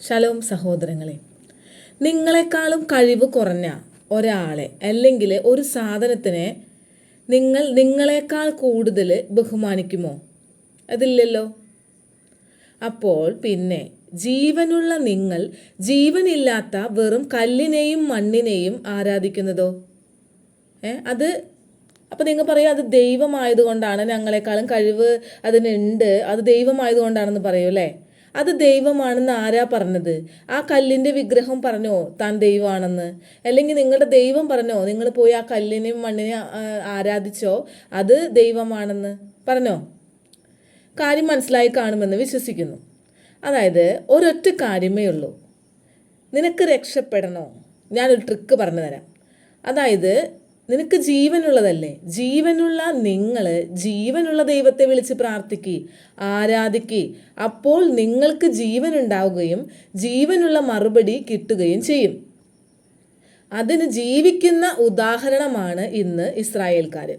Shalom സഹോദരങ്ങളെ നിങ്ങളെക്കാളും കഴിവ് കുറഞ്ഞ ഒരാളെ അല്ലെങ്കിൽ ഒരു സാധനത്തിനെ നിങ്ങൾ നിങ്ങളെക്കാൾ കൂടുതൽ ബഹുമാനിക്കുമോ? അതില്ലല്ലോ. അപ്പോൾ പിന്നെ ജീവനുള്ള നിങ്ങൾ ജീവനില്ലാത്ത വെറും കല്ലിനെയും മണ്ണിനെയും ആരാധിക്കുന്നതോ? ഏ അത് അപ്പം നിങ്ങൾ പറയും അത് ദൈവമായതുകൊണ്ടാണ് ഞങ്ങളെക്കാളും കഴിവ് അതിനുണ്ട് അത് ദൈവമായതുകൊണ്ടാണെന്ന് പറയൂ അല്ലേ? അത് ദൈവമാണെന്ന് ആരാ പറഞ്ഞത്? ആ കല്ലിന്റെ വിഗ്രഹം പറഞ്ഞോ താൻ ദൈവമാണെന്ന് അല്ലെങ്കിൽ നിങ്ങളുടെ ദൈവം പറഞ്ഞോ നിങ്ങൾ പോയി ആ കല്ലിനെയും മണ്ണിനെയും ആരാധിച്ചോ അത് ദൈവമാണെന്ന് പറഞ്ഞോ? കാര്യം മനസ്സിലായി കാണുമെന്ന് വിശ്വസിക്കുന്നു. അതായത് ഒരൊറ്റ കാര്യമേ ഉള്ളൂ. നിനക്ക് രക്ഷപ്പെടണോ? ഞാനൊരു ട്രിക്ക് പറഞ്ഞു തരാം അതായത് നിനക്ക് ജീവനുള്ളതല്ലേ? ജീവനുള്ള നിങ്ങൾ ജീവനുള്ള ദൈവത്തെ വിളിച്ച് പ്രാർത്ഥിക്കി ആരാധിക്കി. അപ്പോൾ നിങ്ങൾക്ക് ജീവൻ ഉണ്ടാവുകയും ജീവനുള്ള മറുപടി കിട്ടുകയും ചെയ്യും. അതിന് ജീവിക്കുന്ന ഉദാഹരണമാണ് ഇന്ന് ഇസ്രായേൽക്കാർ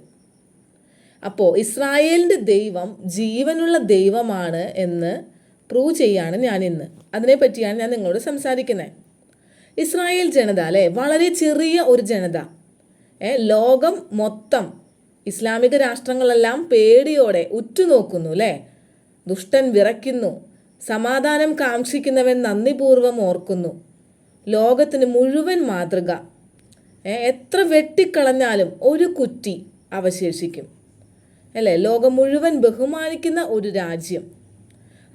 അപ്പോൾ ഇസ്രായേലിന്റെ ദൈവം ജീവനുള്ള ദൈവമാണ് എന്ന് പ്രൂവ് ചെയ്യാണ് ഞാൻ ഇന്ന് അതിനെപ്പറ്റിയാണ് ഞാൻ നിങ്ങളോട് സംസാരിക്കുന്നത് ഇസ്രായേൽ ജനത അല്ലേ? വളരെ ചെറിയ ഒരു ജനത. ലോകം മൊത്തം ഇസ്ലാമിക രാഷ്ട്രങ്ങളെല്ലാം പേടിയോടെ ഉറ്റുനോക്കുന്നു അല്ലേ ദുഷ്ടൻ വിറയ്ക്കുന്നു സമാധാനം കാക്ഷിക്കുന്നവൻ നന്ദിപൂർവം ഓർക്കുന്നു. ലോകത്തിന് മുഴുവൻ മാതൃക. എത്ര വെട്ടിക്കളഞ്ഞാലും ഒരു കുറ്റി അവശേഷിക്കും അല്ലേ? ലോകം മുഴുവൻ ബഹുമാനിക്കുന്ന ഒരു രാജ്യം.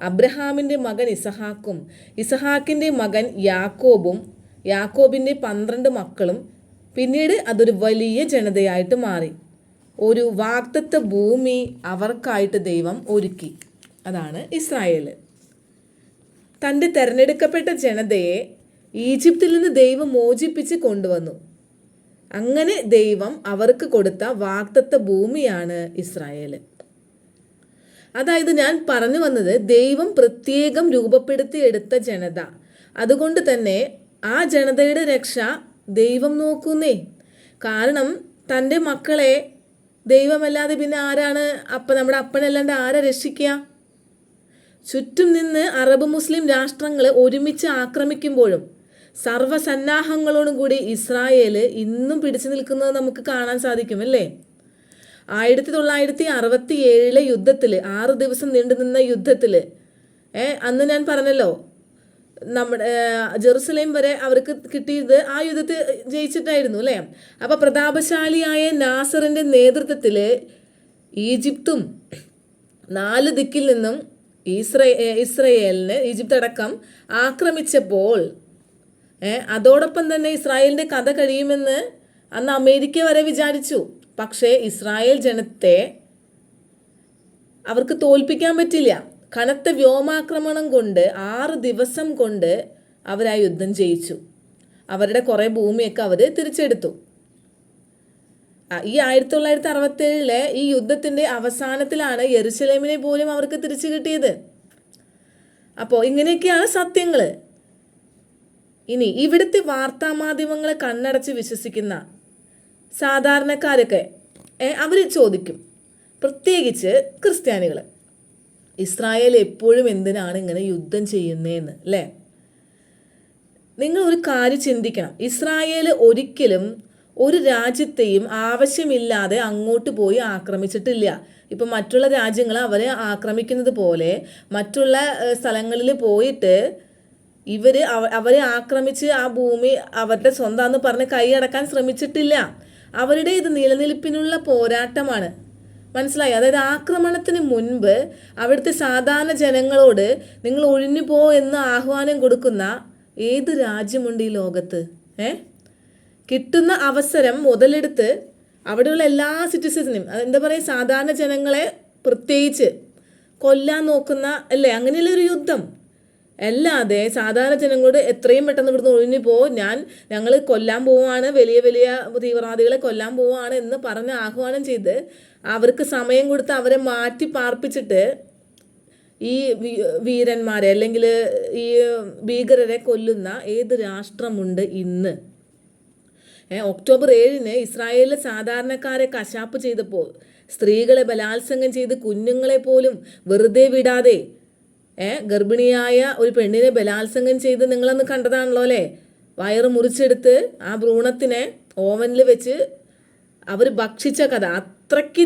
അബ്രഹാമിന്റെ മകൻ ഇസഹാക്കും ഇസഹാക്കിന്റെ മകൻ യാക്കോബും യാക്കോബിന്റെ പന്ത്രണ്ട് മക്കളും പിന്നീട് അതൊരു വലിയ ജനതയായിട്ട് മാറി. ഒരു വാക്തത്വ ഭൂമി അവർക്കായിട്ട് ദൈവം ഒരുക്കി. അതാണ് ഇസ്രായേൽ തന്റെ തിരഞ്ഞെടുക്കപ്പെട്ട ജനതയെ ഈജിപ്തിൽ നിന്ന് ദൈവം മോചിപ്പിച്ച് കൊണ്ടുവന്നു. അങ്ങനെ ദൈവം അവർക്ക് കൊടുത്ത വാക്തത്വ ഭൂമിയാണ് ഇസ്രായേൽ അതായത് ഞാൻ പറഞ്ഞു വന്നത് ദൈവം പ്രത്യേകം രൂപപ്പെടുത്തിയെടുത്ത ജനത. അതുകൊണ്ട് തന്നെ ആ ജനതയുടെ രക്ഷ ദൈവം നോക്കുന്നേ. കാരണം തന്റെ മക്കളെ ദൈവമല്ലാതെ പിന്നെ ആരാണ്? അപ്പം നമ്മുടെ അപ്പനല്ലാണ്ട് ആരാ രക്ഷിക്കുക ചുറ്റും നിന്ന് അറബ് മുസ്ലിം രാഷ്ട്രങ്ങൾ ഒരുമിച്ച് ആക്രമിക്കുമ്പോഴും സർവസന്നാഹങ്ങളോടും കൂടി ഇസ്രായേൽ ഇന്നും പിടിച്ചു നിൽക്കുന്നത് നമുക്ക് കാണാൻ സാധിക്കും അല്ലേ? ആയിരത്തി തൊള്ളായിരത്തി അറുപത്തി ഏഴിലെ യുദ്ധത്തിൽ ആറ് ദിവസം നീണ്ടു നിന്ന യുദ്ധത്തിൽ ഏ അന്ന് ഞാൻ പറഞ്ഞല്ലോ നമ്മുടെ ജെറുസലേം വരെ അവർക്ക് കിട്ടിയത് ആ യുദ്ധത്തിൽ ജയിച്ചിട്ടായിരുന്നു അല്ലേ? അപ്പോൾ പ്രതാപശാലിയായ നാസറിന്റെ നേതൃത്വത്തിൽ ഈജിപ്തും നാല് ദിക്കിൽ നിന്നും ഇസ്രേ ഇസ്രയേലിന് ഈജിപ്ത് അടക്കം ആക്രമിച്ചപ്പോൾ അതോടൊപ്പം തന്നെ ഇസ്രായേലിന്റെ കഥ കഴിയുമെന്ന് അന്ന് അമേരിക്ക വരെ വിചാരിച്ചു. പക്ഷേ ഇസ്രായേൽ ജനത്തെ അവർക്ക് തോൽപ്പിക്കാൻ പറ്റില്ല. കനത്ത വ്യോമാക്രമണം കൊണ്ട് ആറ് ദിവസം കൊണ്ട് അവർ ആ യുദ്ധം ജയിച്ചു അവരുടെ കുറേ ഭൂമിയൊക്കെ അവർ തിരിച്ചെടുത്തു. ഈ ആയിരത്തി തൊള്ളായിരത്തി അറുപത്തേഴിലെ ഈ യുദ്ധത്തിന്റെ അവസാനത്തിലാണ് യെറുസലേമിനെ പോലും അവർക്ക് തിരിച്ചു കിട്ടിയത്. അപ്പോൾ ഇങ്ങനെയൊക്കെയാണ് സത്യങ്ങൾ ഇനി ഇവിടുത്തെ വാർത്താമാധ്യമങ്ങളെ കണ്ണടച്ച് വിശ്വസിക്കുന്ന സാധാരണക്കാരൊക്കെ അവർ ചോദിക്കും. പ്രത്യേകിച്ച് ക്രിസ്ത്യാനികൾ ഇസ്രായേൽ എപ്പോഴും എന്തിനാണ് ഇങ്ങനെ യുദ്ധം ചെയ്യുന്നതെന്ന് അല്ലേ? നിങ്ങൾ ഒരു കാര്യം ചിന്തിക്കണം. ഇസ്രായേൽ ഒരിക്കലും ഒരു രാജ്യത്തെയും ആവശ്യമില്ലാതെ അങ്ങോട്ട് പോയി ആക്രമിച്ചിട്ടില്ല. ഇപ്പം മറ്റുള്ള രാജ്യങ്ങൾ അവരെ ആക്രമിക്കുന്നത് പോലെ മറ്റുള്ള സ്ഥലങ്ങളിൽ പോയിട്ട് ഇവർ അവരെ ആക്രമിച്ച് ആ ഭൂമി അവരുടെ സ്വന്തമെന്ന് പറഞ്ഞ് കൈയടക്കാൻ ശ്രമിച്ചിട്ടില്ല. അവരുടെ ഇത് നിലനിൽപ്പിനുള്ള പോരാട്ടമാണ്. മനസ്സിലായി? അതായത് ആക്രമണത്തിന് മുൻപ് അവിടുത്തെ സാധാരണ ജനങ്ങളോട് നിങ്ങൾ ഒഴിഞ്ഞു പോ എന്ന് ആഹ്വാനം കൊടുക്കുന്ന ഏത് രാജ്യമുണ്ട് ഈ ലോകത്ത്? ഏ? കിട്ടുന്ന അവസരം മുതലെടുത്ത് അവിടെയുള്ള എല്ലാ സിറ്റിസൺസിനും എന്താ പറയുക സാധാരണ ജനങ്ങളെ പ്രത്യേകിച്ച് കൊല്ലാൻ നോക്കുന്ന അല്ലേ? അങ്ങനെയുള്ള ഒരു യുദ്ധം? അല്ലാതെ സാധാരണ ജനങ്ങളോട് എത്രയും പെട്ടെന്ന് ഇവിടുന്ന് ഒഴിഞ്ഞു പോ ഞാൻ ഞങ്ങൾ കൊല്ലാൻ പോവാണ് വലിയ വലിയ തീവ്രവാദികളെ കൊല്ലാൻ പോവാണ് എന്ന് പറഞ്ഞ് ആഹ്വാനം ചെയ്ത് അവർക്ക് സമയം കൊടുത്ത് അവരെ മാറ്റി പാർപ്പിച്ചിട്ട് ഈ വീരന്മാരെ അല്ലെങ്കിൽ ഈ ഭീകരരെ കൊല്ലുന്ന ഏത് രാഷ്ട്രമുണ്ട് ഇന്ന്? ഒക്ടോബർ ഏഴിന് ഇസ്രായേലിലെ സാധാരണക്കാരെ കശാപ്പ് ചെയ്തപ്പോൾ സ്ത്രീകളെ ബലാത്സംഗം ചെയ്ത് കുഞ്ഞുങ്ങളെ പോലും വെറുതെ വിടാതെ ഗർഭിണിയായ ഒരു പെണ്ണിനെ ബലാത്സംഗം ചെയ്ത് നിങ്ങളന്ന് കണ്ടതാണല്ലോ അല്ലേ? വയറ് മുറിച്ചെടുത്ത് ആ ഭ്രൂണത്തിനെ ഓവനിൽ വെച്ച് അവർ ഭക്ഷിച്ച കഥ. അത്രയ്ക്ക്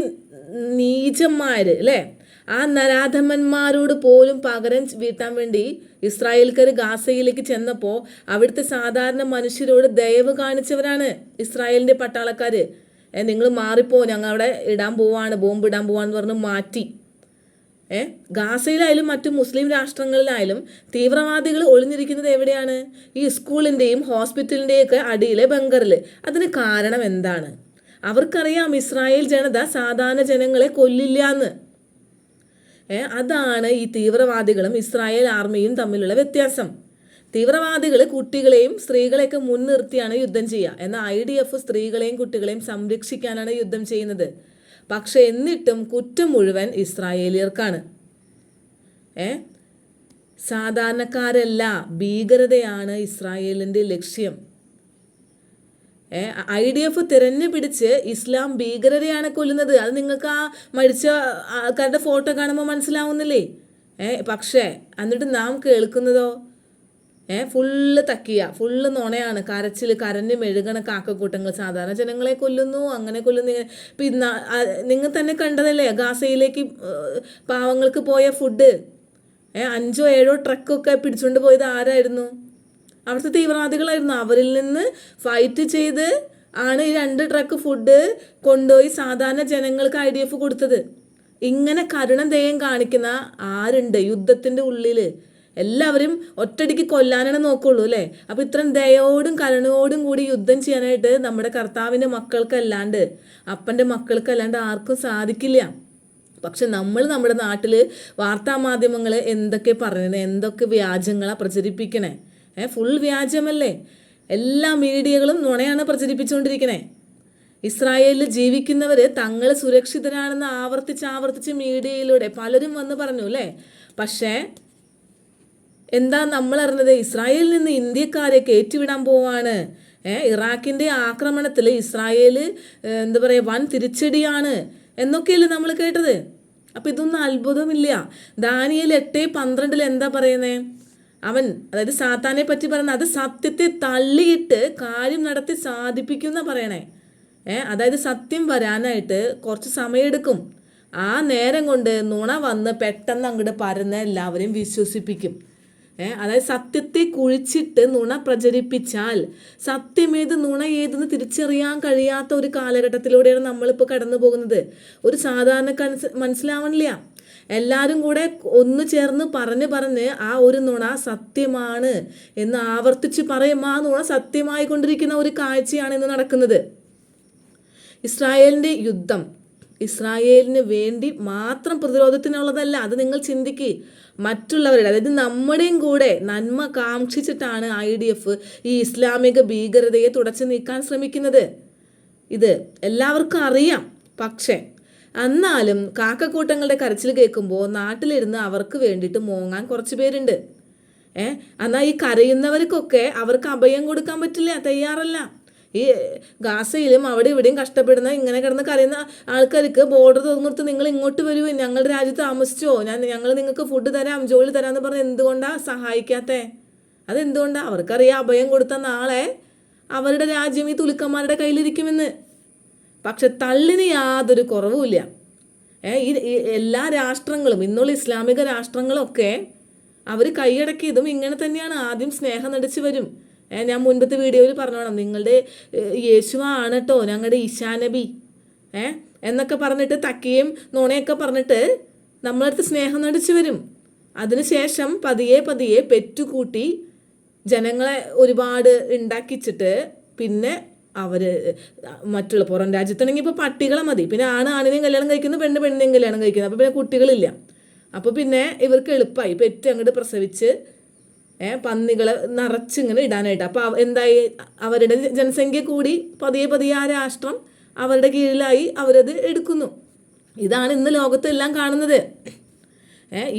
നീചന്മാർ അല്ലേ? ആ നരാധമന്മാരോട് പോലും പകരം വീട്ടാൻ വേണ്ടി ഇസ്രായേൽക്കാർ ഗാസയിലേക്ക് ചെന്നപ്പോൾ അവിടുത്തെ സാധാരണ മനുഷ്യരോട് ദയവ് കാണിച്ചവരാണ് ഇസ്രായേലിന്റെ പട്ടാളക്കാർ ഏ നിങ്ങൾ മാറിപ്പോ ഞങ്ങൾ അവിടെ ഇടാൻ പോവാണ് ബോംബ് ഇടാൻ പോവാന്ന് പറഞ്ഞ് മാറ്റി. ഏ ഗാസയിലായാലും മറ്റു മുസ്ലിം രാഷ്ട്രങ്ങളിലായാലും തീവ്രവാദികൾ ഒളിഞ്ഞിരിക്കുന്നത് എവിടെയാണ്? ഈ സ്കൂളിന്റെയും ഹോസ്പിറ്റലിന്റെയും ഒക്കെ അടിയിലെ ബങ്കറിൽ അതിന് കാരണം എന്താണ്? അവർക്കറിയാം ഇസ്രായേൽ ജനത സാധാരണ ജനങ്ങളെ കൊല്ലില്ല എന്ന് അതാണ് ഈ തീവ്രവാദികളും ഇസ്രായേൽ ആർമിയും തമ്മിലുള്ള വ്യത്യാസം. തീവ്രവാദികൾ കുട്ടികളെയും സ്ത്രീകളെയൊക്കെ മുൻനിർത്തിയാണ് യുദ്ധം ചെയ്യുക. എന്നാൽ ഐ ഡി എഫ് സ്ത്രീകളെയും കുട്ടികളെയും സംരക്ഷിക്കാനാണ് യുദ്ധം ചെയ്യുന്നത്. പക്ഷെ എന്നിട്ടും കുറ്റം മുഴുവൻ ഇസ്രായേലിയർക്കാണ്. ഏ സാധാരണക്കാരല്ല ഭീകരതയാണ് ഇസ്രായേലിന്റെ ലക്ഷ്യം. ഐ ഡി എഫ് തിരഞ്ഞു പിടിച്ച് ഇസ്ലാം ഭീകരതയാണ് കൊല്ലുന്നത്. അത് നിങ്ങൾക്ക് ആ മരിച്ച ആൾക്കാരുടെ ഫോട്ടോ കാണുമ്പോൾ മനസ്സിലാവുന്നില്ലേ? ഏ പക്ഷേ എന്നിട്ട് നാം കേൾക്കുന്നതോ? ഏ ഫുള്ള് തക്കിയ ഫുള്ള് നുണയാണ്. കരച്ചിൽ കരഞ്ഞ് മെഴുകണ കാക്കക്കൂട്ടങ്ങൾ സാധാരണ ജനങ്ങളെ കൊല്ലുന്നു അങ്ങനെ കൊല്ലുന്നു. പിന്നെ നിങ്ങൾ തന്നെ കണ്ടതല്ലേ? ഗാസയിലേക്ക് പാവങ്ങൾക്ക് പോയ ഫുഡ് ഏ അഞ്ചോ ഏഴോ ട്രക്കൊക്കെ പിടിച്ചുകൊണ്ട് പോയത് ആരായിരുന്നു? അവിടുത്തെ തീവ്രവാദികളായിരുന്നു. അവരിൽ നിന്ന് ഫൈറ്റ് ചെയ്ത് ആണ് ഈ രണ്ട് ട്രക്ക് ഫുഡ് കൊണ്ടുപോയി സാധാരണ ജനങ്ങൾക്ക് ഐ ഡി എഫ് കൊടുത്തത്. ഇങ്ങനെ കരുണദയം കാണിക്കുന്ന ആരുണ്ട് യുദ്ധത്തിന്റെ ഉള്ളിൽ എല്ലാവരും ഒറ്റടിക്ക് കൊല്ലാനാണ് നോക്കുള്ളൂ അല്ലേ? അപ്പോൾ ഇത്രയും ദയോടും കരുണയോടും കൂടി യുദ്ധം ചെയ്യാനായിട്ട് നമ്മുടെ കർത്താവിന്റെ മക്കൾക്കല്ലാണ്ട് അപ്പന്റെ മക്കൾക്കല്ലാണ്ട് ആർക്കും സാധിക്കില്ല. പക്ഷെ നമ്മൾ നമ്മുടെ നാട്ടിൽ വാർത്താമാധ്യമങ്ങൾ എന്തൊക്കെ പറയുന്നത് എന്തൊക്കെ വ്യാജങ്ങളാണ് പ്രചരിപ്പിക്കണേ? ഫുൾ വ്യാജമല്ലേ? എല്ലാ മീഡിയകളും നുണയാണ് പ്രചരിപ്പിച്ചുകൊണ്ടിരിക്കണേ. ഇസ്രായേലിൽ ജീവിക്കുന്നവർ തങ്ങൾ സുരക്ഷിതരാണെന്ന് ആവർത്തിച്ച് ആവർത്തിച്ച് മീഡിയയിലൂടെ പലരും വന്ന് പറഞ്ഞു അല്ലേ പക്ഷേ എന്താ നമ്മൾ അറിഞ്ഞത് ഇസ്രായേലിൽ നിന്ന് ഇന്ത്യക്കാരെ കയറ്റിവിടാൻ പോവാണ്. ഇറാഖിന്റെ ആക്രമണത്തിൽ ഇസ്രായേൽ എന്താ പറയുക വൻ തിരിച്ചടിയാണ് എന്നൊക്കെയല്ലേ നമ്മൾ കേട്ടത്. അപ്പം ഇതൊന്നും അത്ഭുതമില്ല. ദാനിയൽ എട്ട് പന്ത്രണ്ടിൽ എന്താ പറയുന്നത് അവൻ അതായത് സാത്താനെ പറ്റി പറയുന്ന അത് സത്യത്തെ തള്ളിയിട്ട് കാര്യം നടത്തി സാധിപ്പിക്കുന്ന പറയണേ. ഏ അതായത് സത്യം വരാനായിട്ട് കുറച്ച് സമയമെടുക്കും ആ നേരം കൊണ്ട് നുണ വന്ന് പെട്ടെന്ന് അങ്ങോട്ട് പരന്ന് എല്ലാവരെയും വിശ്വസിപ്പിക്കും. ഏ അതായത് സത്യത്തെ കുഴിച്ചിട്ട് നുണ പ്രചരിപ്പിച്ചാൽ സത്യമേത് നുണ ഏതെന്ന് തിരിച്ചറിയാൻ കഴിയാത്ത ഒരു കാലഘട്ടത്തിലൂടെയാണ് നമ്മളിപ്പോൾ കടന്നു പോകുന്നത് ഒരു സാധാരണക്കാരന് മനസ്സിലാവണില്ല. എല്ലാവരും കൂടെ ഒന്ന് ചേർന്ന് പറഞ്ഞ് പറഞ്ഞ് ആ ഒരു നുണ സത്യമാണ് എന്ന് ആവർത്തിച്ച് പറയും. ആ നുണ സത്യമായി കൊണ്ടിരിക്കുന്ന ഒരു കാഴ്ചയാണ് ഇന്ന് നടക്കുന്നത്. ഇസ്രായേലിന്റെ യുദ്ധം. ഇസ്രായേലിന് വേണ്ടി മാത്രം പ്രതിരോധത്തിനുള്ളതല്ല അത് നിങ്ങൾ ചിന്തിക്ക്. മറ്റുള്ളവരുടെ അതായത് നമ്മുടെയും കൂടെ നന്മ കാക്ഷിച്ചിട്ടാണ് ഐ ഡി എഫ് ഈ ഇസ്ലാമിക ഭീകരതയെ തുടച്ചു നീക്കാൻ ശ്രമിക്കുന്നത്. ഇത് എല്ലാവർക്കും അറിയാം. പക്ഷേ എന്നാലും കാക്കക്കൂട്ടങ്ങളുടെ കരച്ചിൽ കേൾക്കുമ്പോൾ നാട്ടിലിരുന്ന് അവർക്ക് വേണ്ടിയിട്ട് മോങ്ങാൻ കുറച്ച് പേരുണ്ട്. ഏ? എന്നാൽ ഈ കരയുന്നവർക്കൊക്കെ അവർക്ക് അഭയം കൊടുക്കാൻ പറ്റില്ല തയ്യാറല്ല. ഈ ഗാസയിലും അവിടെ ഇവിടെയും കഷ്ടപ്പെടുന്ന ഇങ്ങനെ കിടന്ന് കരയുന്ന ആൾക്കാർക്ക് ബോർഡർ തുറന്നിട്ട് നിങ്ങൾ ഇങ്ങോട്ട് വരുമോ ഞങ്ങളുടെ രാജ്യത്ത് താമസിച്ചോ? ഞാൻ ഞങ്ങൾ നിങ്ങൾക്ക് ഫുഡ് തരാം ജോലി തരാമെന്ന് പറഞ്ഞ് എന്തുകൊണ്ടാണ് സഹായിക്കാത്തേ? അതെന്തുകൊണ്ടാണ് അവർക്കറിയാം അഭയം കൊടുത്ത നാളെ അവരുടെ രാജ്യം ഈ തുലുക്കന്മാരുടെ കയ്യിലിരിക്കുമെന്ന്. പക്ഷെ തള്ളിന് യാതൊരു കുറവുമില്ല ഏഹ് ഈ എല്ലാ രാഷ്ട്രങ്ങളും ഇന്നുള്ള ഇസ്ലാമിക രാഷ്ട്രങ്ങളൊക്കെ അവർ കൈയടക്കിയതും ഇങ്ങനെ തന്നെയാണ്. ആദ്യം സ്നേഹം നടിച്ചു വരും. ഞാൻ മുൻപത്തെ വീഡിയോയിൽ പറഞ്ഞോണം നിങ്ങളുടെ യേശുവാണ് കേട്ടോ ഞങ്ങളുടെ ഈശാനബി ഏ എന്നൊക്കെ പറഞ്ഞിട്ട് തക്കിയും നുണയൊക്കെ പറഞ്ഞിട്ട് നമ്മളടുത്ത് സ്നേഹം നടിച്ചു വരും. അതിനുശേഷം പതിയെ പതിയെ പെറ്റുകൂട്ടി ജനങ്ങളെ ഒരുപാട് ഉണ്ടാക്കിച്ചിട്ട് പിന്നെ അവർ മറ്റുള്ള പുറം രാജ്യത്താണെങ്കിൽ ഇപ്പോൾ പട്ടികളെ മതി. പിന്നെ ആണ് ആണിനെയും കല്യാണം കഴിക്കുന്നു പെണ്ണ് പെണ്ണിനെയും കല്യാണം കഴിക്കുന്നു. അപ്പോൾ പിന്നെ കുട്ടികളില്ല. അപ്പോൾ പിന്നെ ഇവർക്ക് എളുപ്പമായി പെറ്റ് അങ്ങോട്ട് പ്രസവിച്ച് പന്നികളെ നിറച്ചിങ്ങനെ ഇടാനായിട്ട്. അപ്പോൾ എന്തായി? അവരുടെ ജനസംഖ്യ കൂടി പതിയെ പതിയെ ആ രാഷ്ട്രം അവരുടെ കീഴിലായി അവരത് എടുക്കുന്നു. ഇതാണ് ഇന്ന് ലോകത്തെല്ലാം കാണുന്നത്.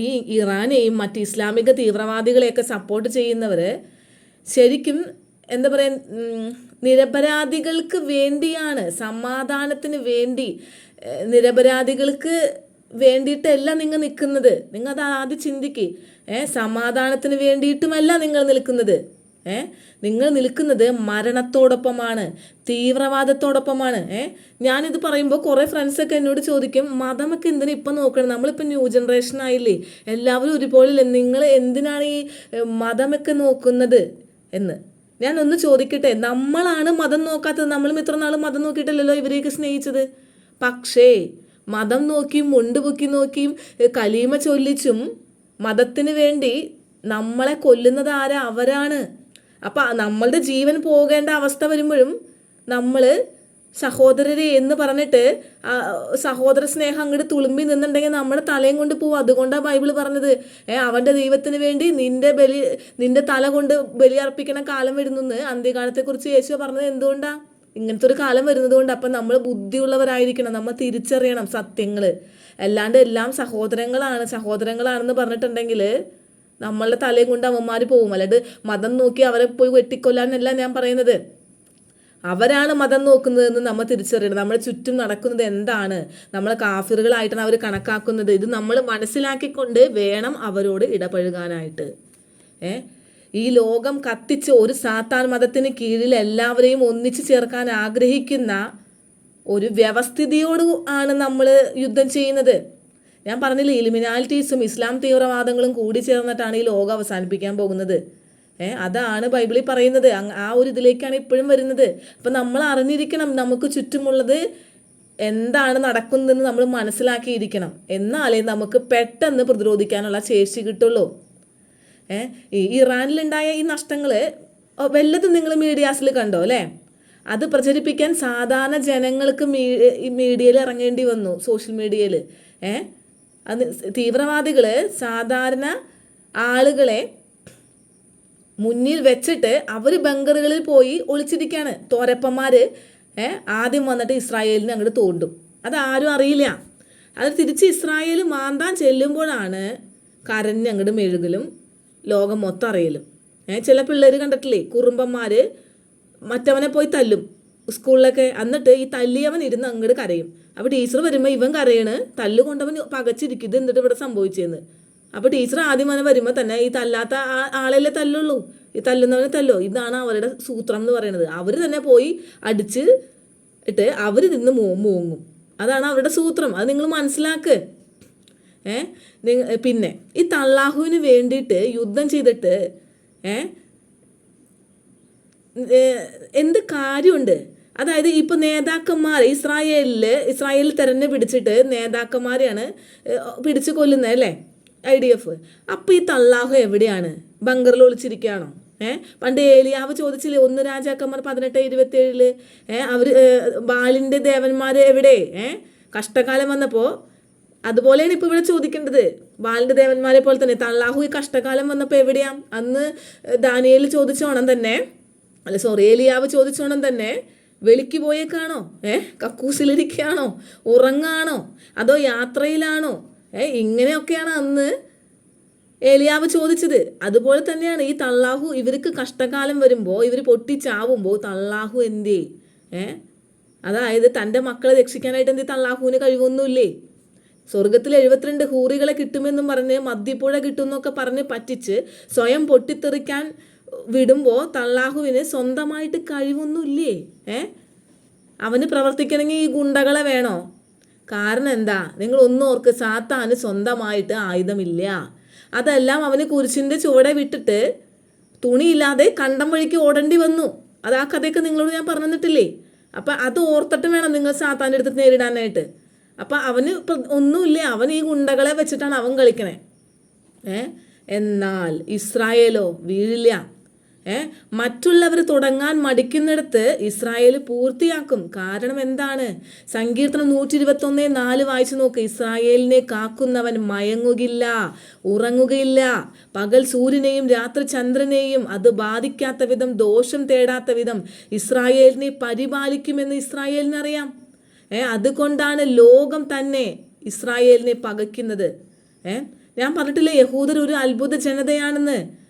ഈ ഇറാനെയും മറ്റ് ഇസ്ലാമിക തീവ്രവാദികളെയൊക്കെ സപ്പോർട്ട് ചെയ്യുന്നവർ ശരിക്കും എന്താ പറയുക നിരപരാധികൾക്ക് വേണ്ടിയാണ് സമാധാനത്തിന് വേണ്ടി നിരപരാധികൾക്ക് വേണ്ടിയിട്ടല്ല നിങ്ങൾ നിൽക്കുന്നത്. നിങ്ങൾ അത് ആദ്യം ചിന്തിക്ക്. ഏ സമാധാനത്തിന് വേണ്ടിയിട്ടുമല്ല നിങ്ങൾ നിൽക്കുന്നത്. ഏ നിങ്ങൾ നിൽക്കുന്നത് മരണത്തോടൊപ്പമാണ് തീവ്രവാദത്തോടൊപ്പമാണ്. ഏ ഞാനിത് പറയുമ്പോൾ കുറേ ഫ്രണ്ട്സൊക്കെ എന്നോട് ചോദിക്കും മതമൊക്കെ എന്തിനാ ഇപ്പം നോക്കണം? നമ്മളിപ്പോൾ ന്യൂ ജനറേഷൻ ആയില്ലേ? എല്ലാവരും ഒരുപോലെ നിങ്ങൾ എന്തിനാണ് ഈ മതമൊക്കെ നോക്കുന്നത്? എന്ന്. ഞാൻ ഒന്ന് ചോദിക്കട്ടെ നമ്മളാണ് മതം നോക്കാത്തത് നമ്മളും ഇത്ര നാൾ മതം നോക്കിയിട്ടല്ലല്ലോ ഇവരെയൊക്കെ സ്നേഹിച്ചത്? പക്ഷേ മതം നോക്കിയും മുണ്ടുപൊക്കി നോക്കിയും കലീമ ചൊല്ലിച്ചും മതത്തിന് വേണ്ടി നമ്മളെ കൊല്ലുന്നത് ആരാ? അവരാണ്. അപ്പം നമ്മളുടെ ജീവൻ പോകേണ്ട അവസ്ഥ വരുമ്പോഴും നമ്മൾ സഹോദരരെ എന്ന് പറഞ്ഞിട്ട് സഹോദര സ്നേഹം അങ്ങോട്ട് തുളുമ്പി നിന്നുണ്ടെങ്കിൽ നമ്മുടെ തലയും കൊണ്ട് പോവും. അതുകൊണ്ടാണ് ബൈബിൾ പറഞ്ഞത് ഏ അവന്റെ ദൈവത്തിന് വേണ്ടി നിന്റെ ബലി നിന്റെ തല കൊണ്ട് ബലി അർപ്പിക്കണ കാലം വരുന്നെന്ന് അന്ത്യകാലത്തെക്കുറിച്ച് യേശു പറഞ്ഞത് എന്തുകൊണ്ടാണ് ഇങ്ങനത്തെ ഒരു കാലം വരുന്നത് കൊണ്ട് അപ്പം നമ്മൾ ബുദ്ധിയുള്ളവരായിരിക്കണം. നമ്മൾ തിരിച്ചറിയണം സത്യങ്ങൾ അല്ലാണ്ട് എല്ലാം സഹോദരങ്ങളാണ്. സഹോദരങ്ങളാണെന്ന് പറഞ്ഞിട്ടുണ്ടെങ്കിൽ നമ്മളുടെ തലയും കൊണ്ട് അവന്മാർ പോകും അല്ലാണ്ട് മതം നോക്കി അവരെ പോയി വെട്ടിക്കൊല്ലാന്നല്ല ഞാൻ പറയുന്നത്. അവരാണ് മതം നോക്കുന്നതെന്ന് നമ്മൾ തിരിച്ചറിയണം. നമ്മുടെ ചുറ്റും നടക്കുന്നത് എന്താണ്? നമ്മളെ കാഫിറുകളായിട്ടാണ് അവർ കണക്കാക്കുന്നത്. ഇത് നമ്മൾ മനസ്സിലാക്കിക്കൊണ്ട് വേണം അവരോട് ഇടപഴകാനായിട്ട്. ഏ? ഈ ലോകം കത്തിച്ച് ഒരു സാത്താൻ മതത്തിന് കീഴിൽ എല്ലാവരെയും ഒന്നിച്ചു ചേർക്കാൻ ആഗ്രഹിക്കുന്ന ഒരു വ്യവസ്ഥിതിയോട് ആണ് നമ്മൾ യുദ്ധം ചെയ്യുന്നത്. ഞാൻ പറഞ്ഞില്ലേ ഇലിമിനാലിറ്റീസും ഇസ്ലാം തീവ്രവാദങ്ങളും കൂടി ചേർന്നിട്ടാണ് ഈ ലോകം അവസാനിപ്പിക്കാൻ പോകുന്നത്. അതാണ് ബൈബിളിൽ പറയുന്നത്. ആ ഒരു ഇതിലേക്കാണ് ഇപ്പോഴും വരുന്നത്. അപ്പം നമ്മൾ അറിഞ്ഞിരിക്കണം നമുക്ക് ചുറ്റുമുള്ളത് എന്താണ് നടക്കുന്നതെന്ന് നമ്മൾ മനസ്സിലാക്കിയിരിക്കണം. എന്നാലേ നമുക്ക് പെട്ടെന്ന് പ്രതിരോധിക്കാനുള്ള ശേഷി കിട്ടുള്ളൂ. ഏ ഈ ഇറാനിലുണ്ടായ ഈ നഷ്ടങ്ങൾ വല്ലതും നിങ്ങൾ മീഡിയാസിൽ കണ്ടോ അല്ലേ? അത് പ്രചരിപ്പിക്കാൻ സാധാരണ ജനങ്ങൾക്ക് മീഡിയയിൽ ഇറങ്ങേണ്ടി വന്നു സോഷ്യൽ മീഡിയയിൽ. ഏ അത് തീവ്രവാദികൾ സാധാരണ ആളുകളെ മുന്നിൽ വെച്ചിട്ട് അവർ ബങ്കറുകളിൽ പോയി ഒളിച്ചിരിക്കുകയാണ് തോരപ്പന്മാർ ആദ്യം വന്നിട്ട് ഇസ്രായേലിനെ അങ്ങോട്ട് തോണ്ടും. അതാരും അറിയില്ല. അത് തിരിച്ച് ഇസ്രായേൽ മാന്താൻ ചെല്ലുമ്പോഴാണ് കരഞ്ഞ് അങ്ങോട്ട് മെഴുകലും ലോകം മൊത്തം അറിയലും. ചില പിള്ളേർ കണ്ടിട്ടില്ലേ? കുറുമ്പന്മാർ മറ്റവനെ പോയി തല്ലും. സ്കൂളിലൊക്കെ എന്നിട്ട് ഈ തല്ലിയവൻ ഇരുന്ന് അങ്ങോട്ട് കരയും. അപ്പോൾ ടീച്ചർ വരുമ്പോൾ ഇവൻ കരയാണ്. തല്ലുകൊണ്ടവൻ പകച്ചിരിക്കുന്നത് എന്നിട്ട് ഇവിടെ സംഭവിച്ചതെന്ന് അപ്പോൾ ടീച്ചർ ആദ്യം വന്ന് വരുമ്പോൾ തന്നെ ഈ തല്ലാത്ത ആളല്ലേ തല്ലുള്ളൂ. ഈ തല്ലുന്നവനെ തല്ലോ. ഇതാണ് അവരുടെ സൂത്രം എന്ന് പറയുന്നത്. അവർ തന്നെ പോയി അടിച്ച് ഇട്ട് അവർ നിന്ന് മൂങ്ങും. അതാണ് അവരുടെ സൂത്രം. അത് നിങ്ങൾ മനസ്സിലാക്ക്. ഏ? പിന്നെ ഈ തള്ളാഹുവിന് വേണ്ടിയിട്ട് യുദ്ധം ചെയ്തിട്ട് ഏ? എന്ത് കാര്യമുണ്ട്? അതായത് ഇപ്പോൾ നേതാക്കന്മാർ ഇസ്രായേലിൽ ഇസ്രായേലിൽ തെരഞ്ഞു പിടിച്ചിട്ട് നേതാക്കന്മാരെയാണ് പിടിച്ച് കൊല്ലുന്നത് അല്ലേ? I D F. അപ്പോൾ ഈ തള്ളാഹു എവിടെയാണ്? ബങ്കറിൽ ഒളിച്ചിരിക്കുകയാണോ? ഏ? പണ്ട് ഏലിയാവ് ചോദിച്ചില്ലേ ഒന്ന് രാജാക്കന്മാർ പതിനെട്ട് ഇരുപത്തി ഏഴിൽ ഏ അവർ ബാലിന്റെ ദേവന്മാർ എവിടെ? ഏ? കഷ്ടകാലം വന്നപ്പോൾ അതുപോലെയാണ് ഇപ്പോൾ ഇവിടെ ചോദിക്കേണ്ടത്. ബാലിന്റെ ദേവന്മാരെ പോലെ തന്നെ തള്ളാഹു ഈ കഷ്ടകാലം വന്നപ്പോൾ എവിടെയാ? അന്ന് ദാനിയേൽ ചോദിച്ചോണം തന്നെ അല്ല സോറി ഏലിയാവ് ചോദിച്ചോണം തന്നെ വെളിക്ക് പോയേക്കാണോ? ഏ? കക്കൂസിലിരിക്കുകയാണോ? ഉറങ്ങാണോ? അതോ യാത്രയിലാണോ? ഇങ്ങനെയൊക്കെയാണ് അന്ന് ഏലിയാവ് ചോദിച്ചത്. അതുപോലെ തന്നെയാണ് ഈ തള്ളാഹു ഇവർക്ക് കഷ്ടകാലം വരുമ്പോൾ ഇവർ പൊട്ടിച്ചാവുമ്പോൾ തള്ളാഹു എന്തേ? ഏ അതായത് തന്റെ മക്കളെ രക്ഷിക്കാനായിട്ട് എന്തേ തള്ളാഹുവിന് കഴിവൊന്നുമില്ലേ? സ്വർഗത്തിൽ എഴുപത്തിരണ്ട് ഹൂറികളെ കിട്ടുമെന്നും പറഞ്ഞ് മദ്യപ്പുഴ കിട്ടുമെന്നൊക്കെ പറഞ്ഞ് പറ്റിച്ച് സ്വയം പൊട്ടിത്തെറിക്കാൻ വിടുമ്പോൾ തള്ളാഹുവിന് സ്വന്തമായിട്ട് കഴിവൊന്നുമില്ലേ? ഏ അവന് പ്രവർത്തിക്കണമെങ്കിൽ ഈ ഗുണ്ടകളെ വേണോ? കാരണം എന്താ? നിങ്ങൾ ഒന്നും ഓർക്ക് സാത്താന് സ്വന്തമായിട്ട് ആയുധമില്ല. അതെല്ലാം അവന് കുരിശിന്റെ ചുവടെ വിട്ടിട്ട് തുണിയില്ലാതെ കണ്ടം വഴിക്ക് ഓടേണ്ടി വന്നു. അത് ആ കഥയൊക്കെ നിങ്ങളോട് ഞാൻ പറഞ്ഞു തന്നിട്ടില്ലേ അപ്പം അത് ഓർത്തിട്ട് വേണം നിങ്ങൾ സാത്താന്റെ അടുത്ത് നേരിടാനായിട്ട്. അപ്പം അവന് ഒന്നുമില്ല. അവൻ ഈ ഗുണ്ടകളെ വെച്ചിട്ടാണ് അവൻ കളിക്കണേ. ഏ? എന്നാൽ ഇസ്രായേലോ വീഴില്ല. മറ്റുള്ളവർ തുടങ്ങാൻ മടിക്കുന്നിടത്ത് ഇസ്രായേൽ പൂർത്തിയാക്കും. കാരണം എന്താണ്? സങ്കീർത്തനം നൂറ്റി ഇരുപത്തൊന്ന് നാല് വായിച്ചു നോക്ക്. ഇസ്രായേലിനെ കാക്കുന്നവൻ മയങ്ങുകില്ല ഉറങ്ങുകയില്ല. പകൽ സൂര്യനെയും രാത്രി ചന്ദ്രനെയും അത് ബാധിക്കാത്ത വിധം ദോഷം തേടാത്ത വിധം ഇസ്രായേലിനെ പരിപാലിക്കുമെന്ന് ഇസ്രായേലിനറിയാം. ഏ? അതുകൊണ്ടാണ് ലോകം തന്നെ ഇസ്രായേലിനെ പകയ്ക്കുന്നത് ഏ? ഞാൻ പറഞ്ഞിട്ടില്ലേ യഹൂദർ ഒരു അത്ഭുത ജനതയാണെന്ന്.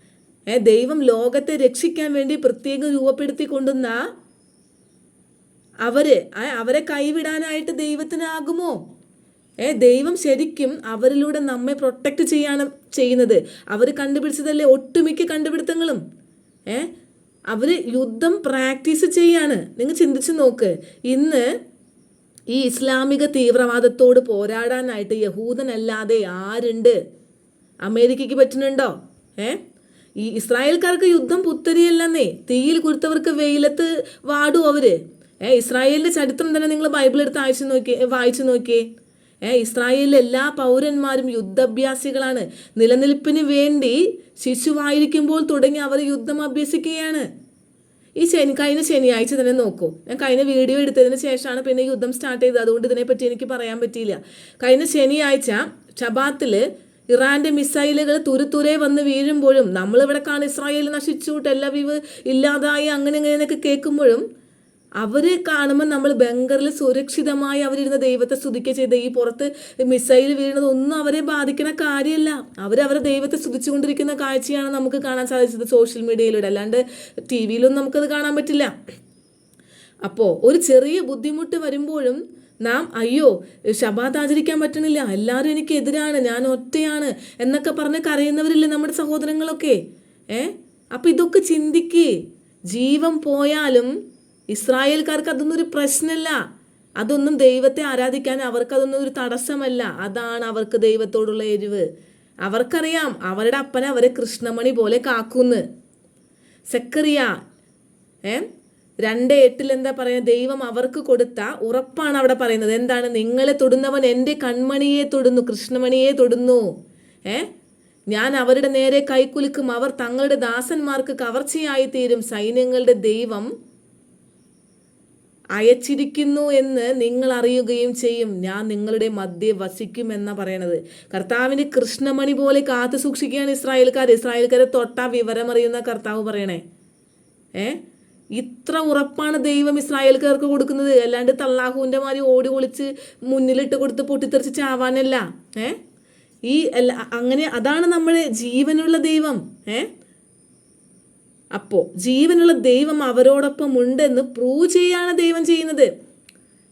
ദൈവം ലോകത്തെ രക്ഷിക്കാൻ വേണ്ടി പ്രത്യേകം രൂപപ്പെടുത്തി കൊണ്ടുവന്ന അവർ അവരെ കൈവിടാനായിട്ട് ദൈവത്തിനാകുമോ? ഏ ദൈവം ശരിക്കും അവരിലൂടെ നമ്മെ പ്രൊട്ടക്റ്റ് ചെയ്യാണ് ചെയ്യുന്നത്. അവർ കണ്ടുപിടിച്ചതല്ലേ ഒട്ടുമിക്ക കണ്ടുപിടുത്തങ്ങളും? ഏ അവർ യുദ്ധം പ്രാക്ടീസ് ചെയ്യാണ്. നിങ്ങൾ ചിന്തിച്ചു നോക്ക്. ഇന്ന് ഈ ഇസ്ലാമിക തീവ്രവാദത്തോട് പോരാടാനായിട്ട് യഹൂദനല്ലാതെ ആരുണ്ട്? അമേരിക്കയ്ക്ക് പറ്റുന്നുണ്ടോ? ഏ ഈ ഇസ്രായേൽക്കാർക്ക് യുദ്ധം പുത്തരിയല്ലെന്നേ. തീയിൽ കുരുത്തവർക്ക് വെയിലത്ത് വാടും അവർ. ഏഹ് ഇസ്രായേലിന്റെ ചരിത്രം തന്നെ നിങ്ങൾ ബൈബിൾ എടുത്ത് അയച്ചു നോക്കിയേ വായിച്ചു നോക്കിയേ. ഏഹ് ഇസ്രായേലിലെ എല്ലാ പൗരന്മാരും യുദ്ധാഭ്യാസികളാണ്. നിലനിൽപ്പിന് വേണ്ടി ശിശുവായിരിക്കുമ്പോൾ തുടങ്ങി അവർ യുദ്ധം അഭ്യസിക്കുകയാണ്. ഈ ശനി കഴിഞ്ഞ ശനിയാഴ്ച തന്നെ നോക്കൂ. ഞാൻ കഴിഞ്ഞ വീഡിയോ എടുത്തതിന് ശേഷമാണ് പിന്നെ യുദ്ധം സ്റ്റാർട്ട് ചെയ്തത്. അതുകൊണ്ട് ഇതിനെപ്പറ്റി എനിക്ക് പറയാൻ പറ്റിയില്ല. കഴിഞ്ഞ ശനിയാഴ്ച ഷബാത്തിൽ ഇറാന്റെ മിസൈലുകൾ തുരുത്തുരെ വന്ന് വീഴുമ്പോഴും നമ്മളിവിടെ കാണും ഇസ്രായേൽ നശിച്ചു ടെല്ലവീവ് ഇല്ലാതായി അങ്ങനെ ഇങ്ങനെയൊക്കെ കേൾക്കുമ്പോഴും അവരെ കാണുമ്പോൾ നമ്മൾ ബംഗറിൽ സുരക്ഷിതമായി അവരിരുന്ന ദൈവത്തെ സ്തുതിക്കുക ചെയ്ത ഈ പുറത്ത് മിസൈൽ വീഴുന്നത് ഒന്നും അവരെ ബാധിക്കുന്ന കാര്യമല്ല. അവരവരെ അവരെ ദൈവത്തെ സ്തുതിച്ചുകൊണ്ടിരിക്കുന്ന കാഴ്ചയാണ് നമുക്ക് കാണാൻ സാധിച്ചത് സോഷ്യൽ മീഡിയയിലൂടെ. അല്ലാണ്ട് ടി വിയിലൊന്നും നമുക്കത് കാണാൻ പറ്റില്ല. അപ്പോൾ ഒരു ചെറിയ ബുദ്ധിമുട്ട് വരുമ്പോഴും നാം അയ്യോ ശബാത്ത് ആചരിക്കാൻ പറ്റണില്ല എല്ലാവരും എനിക്ക് എതിരാണ് ഞാൻ ഒറ്റയാണ് എന്നൊക്കെ പറഞ്ഞ് കരയുന്നവരില്ലേ നമ്മുടെ സഹോദരങ്ങളൊക്കെ? ഏ? അപ്പം ഇതൊക്കെ ചിന്തിക്ക്. ജീവൻ പോയാലും ഇസ്രായേൽക്കാർക്ക് അതൊന്നും ഒരു പ്രശ്നമല്ല അതൊന്നും ദൈവത്തെ ആരാധിക്കാൻ അവർക്കതൊന്നും ഒരു തടസ്സമല്ല. അതാണ് അവർക്ക് ദൈവത്തോടുള്ള എരിവ്. അവർക്കറിയാം അവരുടെ അപ്പനെ അവരെ കൃഷ്ണമണി പോലെ കാക്കുന്ന്. സെക്കറിയ ഏ? രണ്ട് എട്ടിൽ എന്താ പറയുക ദൈവം അവർക്ക് കൊടുത്ത ഉറപ്പാണ് അവിടെ പറയുന്നത്. എന്താണ്? നിങ്ങളെ തൊടുന്നവൻ എന്റെ കൺമണിയെ തൊടുന്നു കൃഷ്ണമണിയെ തൊടുന്നു. ഏ? ഞാൻ അവരുടെ നേരെ കൈക്കുലുക്കും അവർ തങ്ങളുടെ ദാസന്മാർക്ക് കവർച്ചയായി തീരും സൈന്യങ്ങളുടെ ദൈവം അയച്ചിരിക്കുന്നു എന്ന് നിങ്ങൾ അറിയുകയും ചെയ്യും. ഞാൻ നിങ്ങളുടെ മധ്യേ വസിക്കും എന്നാ പറയണത്. കർത്താവിന് കൃഷ്ണമണി പോലെ കാത്തു സൂക്ഷിക്കുകയാണ് ഇസ്രായേൽക്കാർ. ഇസ്രായേൽക്കാരെ തൊട്ടാ വിവരമറിയുന്ന കർത്താവ് പറയണേ. ഏ? ഇത്ര ഉറപ്പാണ് ദൈവം ഇസ്രായേൽക്കാർക്ക് കൊടുക്കുന്നത്. അല്ലാണ്ട് തള്ളാഹുവിന്റെ മാതിരി ഓടി ഒളിച്ച് മുന്നിലിട്ട് കൊടുത്ത് പൊട്ടിത്തെറിച്ച് ചാവാനല്ല. ഏ? ഈ അല്ല അങ്ങനെ അതാണ് നമ്മുടെ ജീവനുള്ള ദൈവം. ഏ? അപ്പോൾ ജീവനുള്ള ദൈവം അവരോടൊപ്പം ഉണ്ടെന്ന് പ്രൂവ് ചെയ്യാണ് ദൈവം ചെയ്യുന്നത്.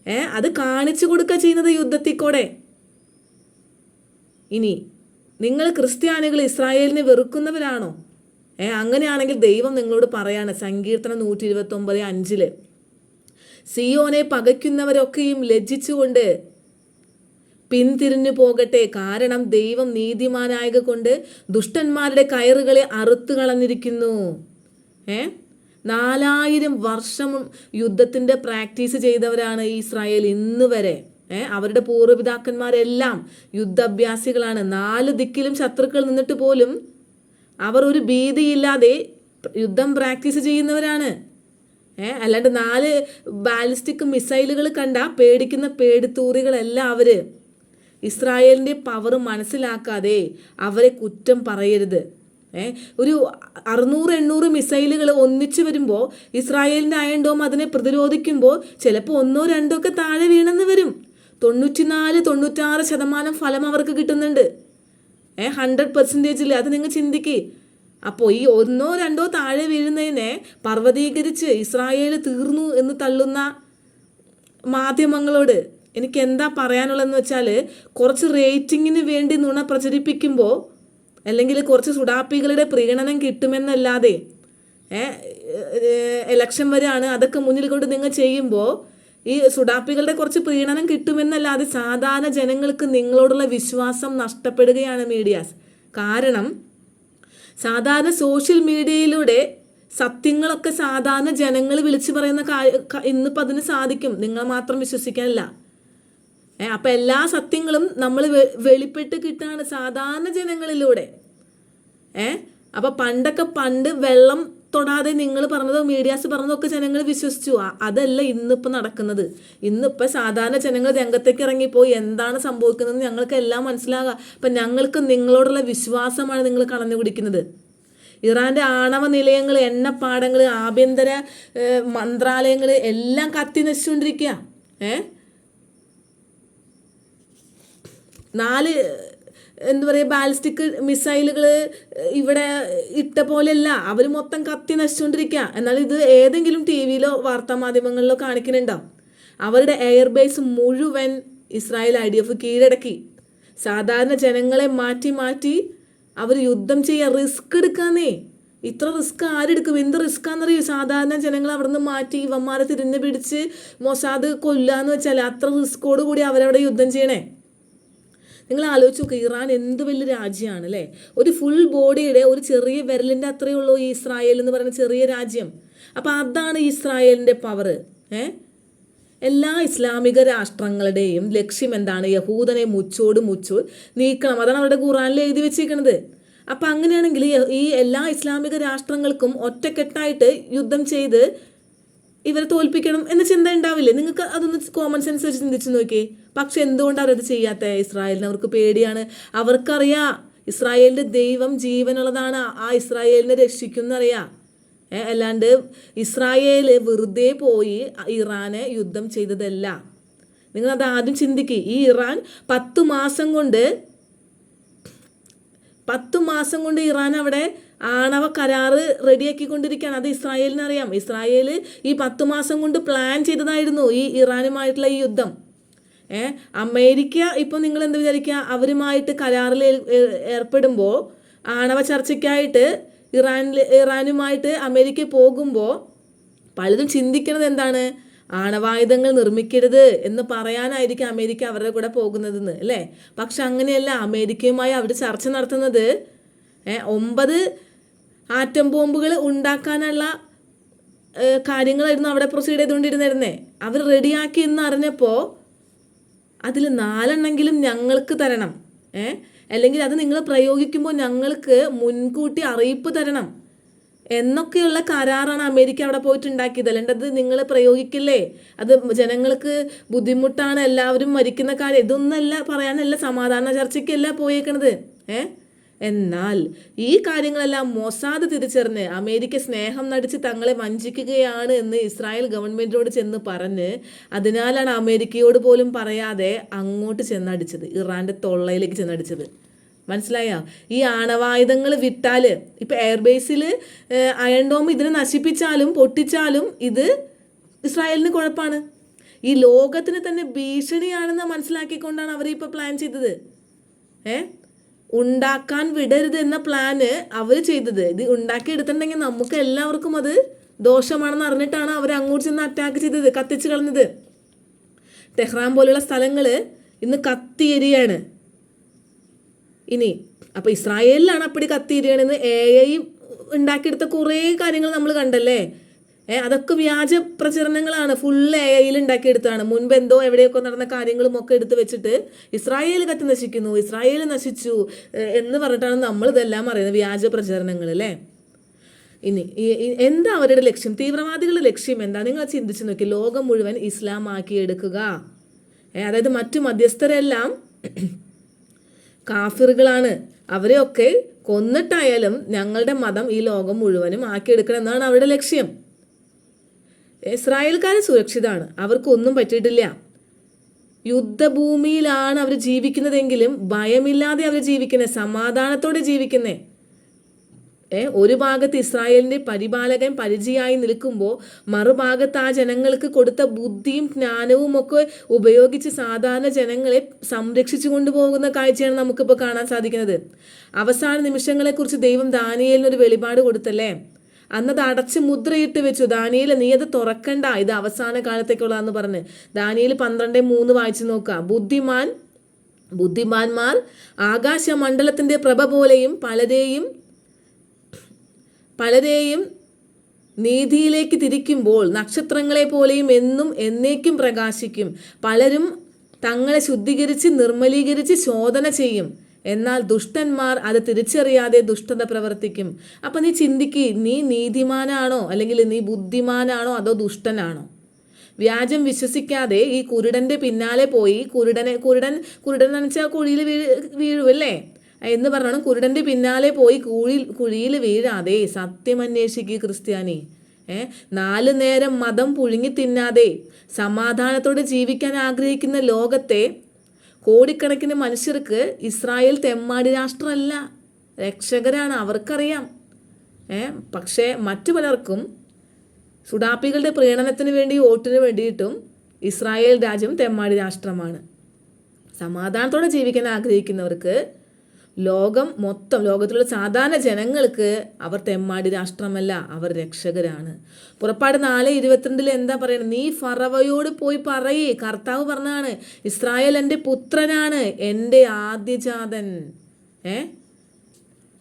ഏ? അത് കാണിച്ചു കൊടുക്കുക ചെയ്യുന്നത് യുദ്ധത്തിൽ കൂടെ ഇനി നിങ്ങൾ ക്രിസ്ത്യാനികൾ ഇസ്രായേലിനെ വെറുക്കുന്നവരാണോ? അങ്ങനെയാണെങ്കിൽ ദൈവം നിങ്ങളോട് പറയാണ് സങ്കീർത്തനം നൂറ്റി ഇരുപത്തി ഒമ്പത് അഞ്ചിൽ. സിയോനെ പകയ്ക്കുന്നവരൊക്കെയും ലജ്ജിച്ചുകൊണ്ട് പിന്തിരിഞ്ഞു പോകട്ടെ. കാരണം ദൈവം നീതിമാനായത് കൊണ്ട് ദുഷ്ടന്മാരുടെ കയറുകളെ അറുത്തു കളഞ്ഞിരിക്കുന്നു. ഏ? നാലായിരം വർഷം യുദ്ധത്തിന്റെ പ്രാക്ടീസ് ചെയ്തവരാണ് ഇസ്രായേൽ ഇന്ന് വരെ. ഏ? അവരുടെ പൂർവപിതാക്കന്മാരെല്ലാം യുദ്ധാഭ്യാസികളാണ്. നാല് ദിക്കിലും ശത്രുക്കൾ നിന്നിട്ട് പോലും അവർ ഒരു ഭീതിയില്ലാതെ യുദ്ധം പ്രാക്ടീസ് ചെയ്യുന്നവരാണ്. ഏ അല്ലാണ്ട് നാല് ബാലിസ്റ്റിക് മിസൈലുകൾ കണ്ട പേടിക്കുന്ന പേടിത്തൂറികളല്ല അവർ ഇസ്രായേലിന്റെ പവർ മനസ്സിലാക്കാതെ അവരെ കുറ്റം പറയരുത്. ഏ ഒരു അറുന്നൂറ് എണ്ണൂറ് മിസൈലുകൾ ഒന്നിച്ചു വരുമ്പോൾ ഇസ്രായേലിന്റെ അയണ്ടോം അതിനെ പ്രതിരോധിക്കുമ്പോൾ ചിലപ്പോൾ ഒന്നോ രണ്ടോ ഒക്കെ താഴെ വീണെന്ന് വരും. തൊണ്ണൂറ്റിനാല് തൊണ്ണൂറ്റാറ് ശതമാനം ഫലം അവർക്ക് കിട്ടുന്നുണ്ട്. ഏ ഹൺഡ്രഡ് പെർസെന്റേജിൽ അത് നിങ്ങൾ ചിന്തിക്ക്. അപ്പോൾ ഈ ഒന്നോ രണ്ടോ താഴെ വീഴുന്നതിനെ പർവതീകരിച്ച് ഇസ്രായേൽ തീർന്നു എന്ന് തള്ളുന്ന മാധ്യമങ്ങളോട് എനിക്ക് എന്താ പറയാനുള്ളതെന്ന് വെച്ചാൽ കുറച്ച് റേറ്റിങ്ങിന് വേണ്ടി നുണ പ്രചരിപ്പിക്കുമ്പോൾ അല്ലെങ്കിൽ കുറച്ച് സുഡാപ്പികളുടെ പ്രീണനം കിട്ടുമെന്നല്ലാതെ എലക്ഷൻ വരെയാണ് അതൊക്കെ മുന്നിൽ കൊണ്ട് നിങ്ങൾ ചെയ്യുമ്പോൾ ഈ സുഡാപ്പികളുടെ കുറച്ച് പ്രീണനം കിട്ടുമെന്നല്ലാതെ സാധാരണ ജനങ്ങൾക്ക് നിങ്ങളോടുള്ള വിശ്വാസം നഷ്ടപ്പെടുകയാണ് മീഡിയാസ്. കാരണം സാധാരണ സോഷ്യൽ മീഡിയയിലൂടെ സത്യങ്ങളൊക്കെ സാധാരണ ജനങ്ങൾ വിളിച്ചു പറയുന്ന ഇന്നിപ്പോൾ അതിന് സാധിക്കും. നിങ്ങൾ മാത്രം വിശ്വസിക്കാനല്ല. ഏ അപ്പം എല്ലാ സത്യങ്ങളും നമ്മൾ വെളിപ്പെട്ട് കിട്ടാണ് സാധാരണ ജനങ്ങളിലൂടെ. ഏ അപ്പം പണ്ടൊക്കെ പണ്ട് വെള്ളം തൊടാതെ നിങ്ങൾ പറഞ്ഞതോ മീഡിയാസ് പറഞ്ഞതൊക്കെ ജനങ്ങൾ വിശ്വസിച്ചു. അതല്ല ഇന്നിപ്പോൾ നടക്കുന്നത്. ഇന്നിപ്പോൾ സാധാരണ ജനങ്ങൾ രംഗത്തേക്ക് ഇറങ്ങിപ്പോയി. എന്താണ് സംഭവിക്കുന്നത് ഞങ്ങൾക്ക് എല്ലാം മനസ്സിലാകാം. അപ്പം ഞങ്ങൾക്ക് നിങ്ങളോടുള്ള വിശ്വാസമാണ് നിങ്ങൾ കളഞ്ഞു കുടിക്കുന്നത് ഇറാന്റെ ആണവ നിലയങ്ങൾ എണ്ണപ്പാടങ്ങൾ ആഭ്യന്തര മന്ത്രാലയങ്ങൾ എല്ലാം കത്തി നശിച്ചുകൊണ്ടിരിക്കുക ഏ? നാല് എന്താ പറയുക ബാലിസ്റ്റിക് മിസൈലുകൾ ഇവിടെ ഇട്ട പോലെയല്ല. അവർ മൊത്തം കത്തി നശിച്ചുകൊണ്ടിരിക്കുക എന്നാൽ ഇത് ഏതെങ്കിലും ടി വിയിലോ വാർത്താ മാധ്യമങ്ങളിലോ കാണിക്കുന്നുണ്ടോ അവരുടെ എയർ ബേസ് മുഴുവൻ ഇസ്രായേൽ ഐ ഡി എഫ് കീഴടക്കി. സാധാരണ ജനങ്ങളെ മാറ്റി മാറ്റി അവർ യുദ്ധം ചെയ്യുക റിസ്ക് എടുക്കാന്നേ. ഇത്ര റിസ്ക് ആരെടുക്കും എന്ത് റിസ്ക്കാന്നറിയോ? സാധാരണ ജനങ്ങൾ അവിടെ നിന്ന് മാറ്റി ഇവന്മാരെ തിരിഞ്ഞു പിടിച്ച് മൊസാദ് കൊല്ലാന്ന് വെച്ചാൽ അത്ര റിസ്കോട് കൂടി അവരവിടെ യുദ്ധം ചെയ്യണേ. നിങ്ങൾ ആലോചിച്ച് നോക്കുക ഇറാൻ എന്ത് വലിയ രാജ്യമാണ് അല്ലേ ഒരു ഫുൾ ബോഡിയുടെ ഒരു ചെറിയ വിരലിന്റെ അത്രയേ ഉള്ളൂ ഈ ഇസ്രായേൽ എന്ന് പറയുന്ന ചെറിയ രാജ്യം. അപ്പോൾ അതാണ് ഇസ്രായേലിന്റെ പവർ ഏ? എല്ലാ ഇസ്ലാമിക രാഷ്ട്രങ്ങളുടെയും ലക്ഷ്യം എന്താണ്? യഹൂദനെ മുച്ചോട് മുച്ചോട് നീക്കണം. അതാണ് അവരുടെ ഖുറാനിൽ എഴുതി വെച്ചിരിക്കുന്നത് അപ്പം അങ്ങനെയാണെങ്കിൽ ഈ എല്ലാ ഇസ്ലാമിക രാഷ്ട്രങ്ങൾക്കും ഒറ്റക്കെട്ടായിട്ട് യുദ്ധം ചെയ്ത് ഇവരെ തോൽപ്പിക്കണം എന്ന ചിന്ത ഉണ്ടാവില്ലേ? നിങ്ങൾക്ക് അതൊന്ന് കോമൺ സെൻസ് വെച്ച് ചിന്തിച്ചു നോക്കി പക്ഷെ എന്തുകൊണ്ട് അവരത് ചെയ്യാത്ത ഇസ്രായേലിന് അവർക്ക് പേടിയാണ്. അവർക്കറിയാം. ഇസ്രായേലിന്റെ ദൈവം ജീവനുള്ളതാണ്. ആ ഇസ്രായേലിനെ രക്ഷിക്കുന്നറിയാം. ഏ അല്ലാണ്ട് ഇസ്രായേൽ വെറുതെ പോയി ഇറാനെ യുദ്ധം ചെയ്തതല്ല. നിങ്ങൾ അത് ആദ്യം ചിന്തിക്കുക ഈ ഇറാൻ പത്ത് മാസം കൊണ്ട് പത്ത് മാസം കൊണ്ട് ഇറാൻ അവിടെ ആണവ കരാറ് റെഡിയാക്കിക്കൊണ്ടിരിക്കുകയാണ്. അത് ഇസ്രായേലിന് അറിയാം ഇസ്രായേൽ ഈ പത്ത് മാസം കൊണ്ട് പ്ലാൻ ചെയ്തതായിരുന്നു ഈ ഇറാനുമായിട്ടുള്ള ഈ യുദ്ധം. ഏ? അമേരിക്ക ഇപ്പോൾ നിങ്ങൾ എന്ത് വിചാരിക്കുക അവരുമായിട്ട് കരാറിൽ ഏർപ്പെടുമ്പോൾ ആണവ ചർച്ചയ്ക്കായിട്ട് ഇറാനിൽ ഇറാനുമായിട്ട് അമേരിക്ക പോകുമ്പോൾ പലതും ചിന്തിക്കുന്നത് എന്താണ്? ആണവായുധങ്ങൾ നിർമ്മിക്കരുത് എന്ന് പറയാനായിരിക്കും അമേരിക്ക അവരുടെ കൂടെ പോകുന്നതെന്ന് അല്ലേ? പക്ഷെ അങ്ങനെയല്ല. അമേരിക്കയുമായി അവർ ചർച്ച നടത്തുന്നത് ഒമ്പത് ആറ്റം ബോംബുകൾ ഉണ്ടാക്കാനുള്ള കാര്യങ്ങളായിരുന്നു അവിടെ പ്രൊസീഡ് ചെയ്തുകൊണ്ടിരുന്നിരുന്നേ. അവർ റെഡിയാക്കി എന്ന് അറിഞ്ഞപ്പോൾ അതിൽ നാലെണ്ണെങ്കിലും ഞങ്ങൾക്ക് തരണം ഏ? അല്ലെങ്കിൽ അത് നിങ്ങൾ പ്രയോഗിക്കുമ്പോൾ ഞങ്ങൾക്ക് മുൻകൂട്ടി അറിയിപ്പ് തരണം എന്നൊക്കെയുള്ള കരാറാണ് അമേരിക്ക അവിടെ പോയിട്ട് ഉണ്ടാക്കിയത് അല്ലാണ്ട് അത് നിങ്ങൾ പ്രയോഗിക്കില്ലേ? അത് ജനങ്ങൾക്ക് ബുദ്ധിമുട്ടാണ് എല്ലാവരും മരിക്കുന്ന കാര്യം. ഇതൊന്നല്ല പറയാനല്ല സമാധാന ചർച്ചയ്ക്കല്ല പോയേക്കണത് ഏ? എന്നാൽ ഈ കാര്യങ്ങളെല്ലാം മൊസാദ് തിരിച്ചറിഞ്ഞ് അമേരിക്ക സ്നേഹം നടിച്ച് തങ്ങളെ വഞ്ചിക്കുകയാണ് എന്ന് ഇസ്രായേൽ ഗവൺമെന്റിനോട് ചെന്ന് പറഞ്ഞ് അതിനാലാണ് അമേരിക്കയോട് പോലും പറയാതെ അങ്ങോട്ട് ചെന്നടിച്ചത് ഇറാന്റെ തൊള്ളയിലേക്ക് ചെന്നടിച്ചത്. മനസ്സിലായോ? ഈ ആണവായുധങ്ങൾ വിട്ടാൽ ഇപ്പോൾ എയർബേസിൽ അയൺഡോം ഇതിനെ നശിപ്പിച്ചാലും പൊട്ടിച്ചാലും ഇത് ഇസ്രായേലിന് കുഴപ്പമാണ് ഈ ലോകത്തിന് തന്നെ ഭീഷണിയാണെന്ന് മനസ്സിലാക്കിക്കൊണ്ടാണ് അവർ ഇപ്പോൾ പ്ലാൻ ചെയ്തത്. ഏ? ഉണ്ടാക്കാൻ വിടരുത് എന്ന പ്ലാന് അവർ ചെയ്തത്. ഇത് ഉണ്ടാക്കി എടുത്തിട്ടുണ്ടെങ്കിൽ നമുക്ക് എല്ലാവർക്കും അത് ദോഷമാണെന്ന് അറിഞ്ഞിട്ടാണ് അവർ അങ്ങോട്ട് ചെന്ന് അറ്റാക്ക് ചെയ്തത് കത്തിച്ച് കളഞ്ഞത്. ടെഹ്റാൻ പോലുള്ള സ്ഥലങ്ങൾ ഇന്ന് കത്തിയേരിയാണ്. ഇനി അപ്പോൾ ഇസ്രായേലിലാണ് അപ്പടി കത്തിയിരിക്കണെന്ന് എ ഐ ഉണ്ടാക്കിയെടുത്ത കുറേ കാര്യങ്ങൾ നമ്മൾ കണ്ടല്ലേ? ഏഹ് അതൊക്കെ വ്യാജ പ്രചരണങ്ങളാണ്. ഫുൾ എ ഐയിൽ ഉണ്ടാക്കിയെടുത്താണ് മുൻപ് എന്തോ എവിടെയൊക്കെ നടന്ന കാര്യങ്ങളും ഒക്കെ എടുത്ത് വെച്ചിട്ട് ഇസ്രായേൽ കത്തി നശിക്കുന്നു ഇസ്രായേൽ നശിച്ചു എന്ന് പറഞ്ഞിട്ടാണ് നമ്മൾ ഇതെല്ലാം പറയുന്നത് വ്യാജ പ്രചരണങ്ങൾ അല്ലേ? ഇനി എന്താ അവരുടെ ലക്ഷ്യം? തീവ്രവാദികളുടെ ലക്ഷ്യം എന്താ? നിങ്ങൾ ചിന്തിച്ചു നോക്കി. ലോകം മുഴുവൻ ഇസ്ലാം ആക്കി എടുക്കുക അതായത് മറ്റു മധ്യസ്ഥരെല്ലാം കാഫിറുകളാണ്. അവരെയൊക്കെ കൊന്നിട്ടായാലും ഞങ്ങളുടെ മതം ഈ ലോകം മുഴുവനും ആക്കിയെടുക്കണം എന്നാണ് അവരുടെ ലക്ഷ്യം. ഇസ്രായേൽക്കാർ സുരക്ഷിതമാണ് അവർക്കൊന്നും പറ്റിയിട്ടില്ല. യുദ്ധഭൂമിയിലാണ് അവർ ജീവിക്കുന്നതെങ്കിലും ഭയമില്ലാതെ അവർ ജീവിക്കുന്നത് സമാധാനത്തോടെ ജീവിക്കുന്നേ. ഏ ഒരു ഭാഗത്ത് ഇസ്രായേലിന്റെ പരിപാലകൻ പരിചയമായി നിൽക്കുമ്പോൾ മറുഭാഗത്ത് ആ ജനങ്ങൾക്ക് കൊടുത്ത ബുദ്ധിയും ജ്ഞാനവും ഒക്കെ ഉപയോഗിച്ച് സാധാരണ ജനങ്ങളെ സംരക്ഷിച്ചു കൊണ്ടുപോകുന്ന കാഴ്ചയാണ് നമുക്കിപ്പോൾ കാണാൻ സാധിക്കുന്നത്. അവസാന നിമിഷങ്ങളെക്കുറിച്ച് ദൈവം ദാനിയലിനൊരു വെളിപാട് കൊടുത്തല്ലേ? അന്നത് അടച്ച് മുദ്രയിട്ട് വെച്ചു. ദാനിയിൽ നീ അത് തുറക്കണ്ട. ഇത് അവസാന കാലത്തേക്കുള്ളതെന്ന് പറഞ്ഞ്. ദാനിയിൽ പന്ത്രണ്ട് മൂന്ന് വായിച്ചു നോക്കുക. ബുദ്ധിമാൻ ബുദ്ധിമാന്മാർ ആകാശമണ്ഡലത്തിന്റെ പ്രഭ പോലെയും പലരെയും പലരെയും നീതിയിലേക്ക് തിരിക്കുമ്പോൾ നക്ഷത്രങ്ങളെ പോലെയും എന്നും എന്നേക്കും പ്രകാശിക്കും. പലരും തങ്ങളെ ശുദ്ധീകരിച്ച് നിർമ്മലീകരിച്ച് ശോധന ചെയ്യും. എന്നാൽ ദുഷ്ടന്മാർ അത് തിരിച്ചറിയാതെ ദുഷ്ടത പ്രവർത്തിക്കും. അപ്പം നീ ചിന്തിക്ക് നീ നീതിമാനാണോ അല്ലെങ്കിൽ നീ ബുദ്ധിമാനാണോ അതോ ദുഷ്ടനാണോ? വ്യാജം വിശ്വസിക്കാതെ ഈ കുരുടന്റെ പിന്നാലെ പോയി കുരുടനെ കുരുടൻ കുരുടൻ എന്ന് വെച്ചാൽ കുഴിയിൽ വീഴ് വീഴുമല്ലേ എന്ന് പറഞ്ഞാണ് കുരുടന്റെ പിന്നാലെ പോയി കുഴി കുഴിയിൽ വീഴാതെ സത്യം അന്വേഷിക്കുക ക്രിസ്ത്യാനി. ഏ? നാല് നേരം മതം പുഴുങ്ങി തിന്നാതെ സമാധാനത്തോടെ ജീവിക്കാൻ ആഗ്രഹിക്കുന്ന ലോകത്തെ കോടിക്കണക്കിന് മനുഷ്യർക്ക് ഇസ്രായേൽ തെമ്മാടി രാഷ്ട്രമല്ല. രക്ഷകരാണ് അവർക്കറിയാം. ഏ പക്ഷേ മറ്റു പലർക്കും സുഡാപ്പികളുടെ പ്രീണനത്തിന് വേണ്ടി വോട്ടിന് വേണ്ടിയിട്ടും ഇസ്രായേൽ രാജ്യം തെമ്മാടി രാഷ്ട്രമാണ്. സമാധാനത്തോടെ ജീവിക്കാൻ ആഗ്രഹിക്കുന്നവർക്ക് ലോകം മൊത്തം ലോകത്തിലുള്ള സാധാരണ ജനങ്ങൾക്ക് അവർ തെമ്മാടി രാഷ്ട്രമല്ല അവർ രക്ഷകരാണ്. പുറപ്പാട് നാല് ഇരുപത്തിരണ്ടിൽ എന്താ പറയുന്നത് നീ ഫറവയോട് പോയി പറയേ. കർത്താവ് പറഞ്ഞാണ് ഇസ്രായേൽ എന്റെ പുത്രനാണ് എന്റെ ആദ്യജാതൻ. ഏ?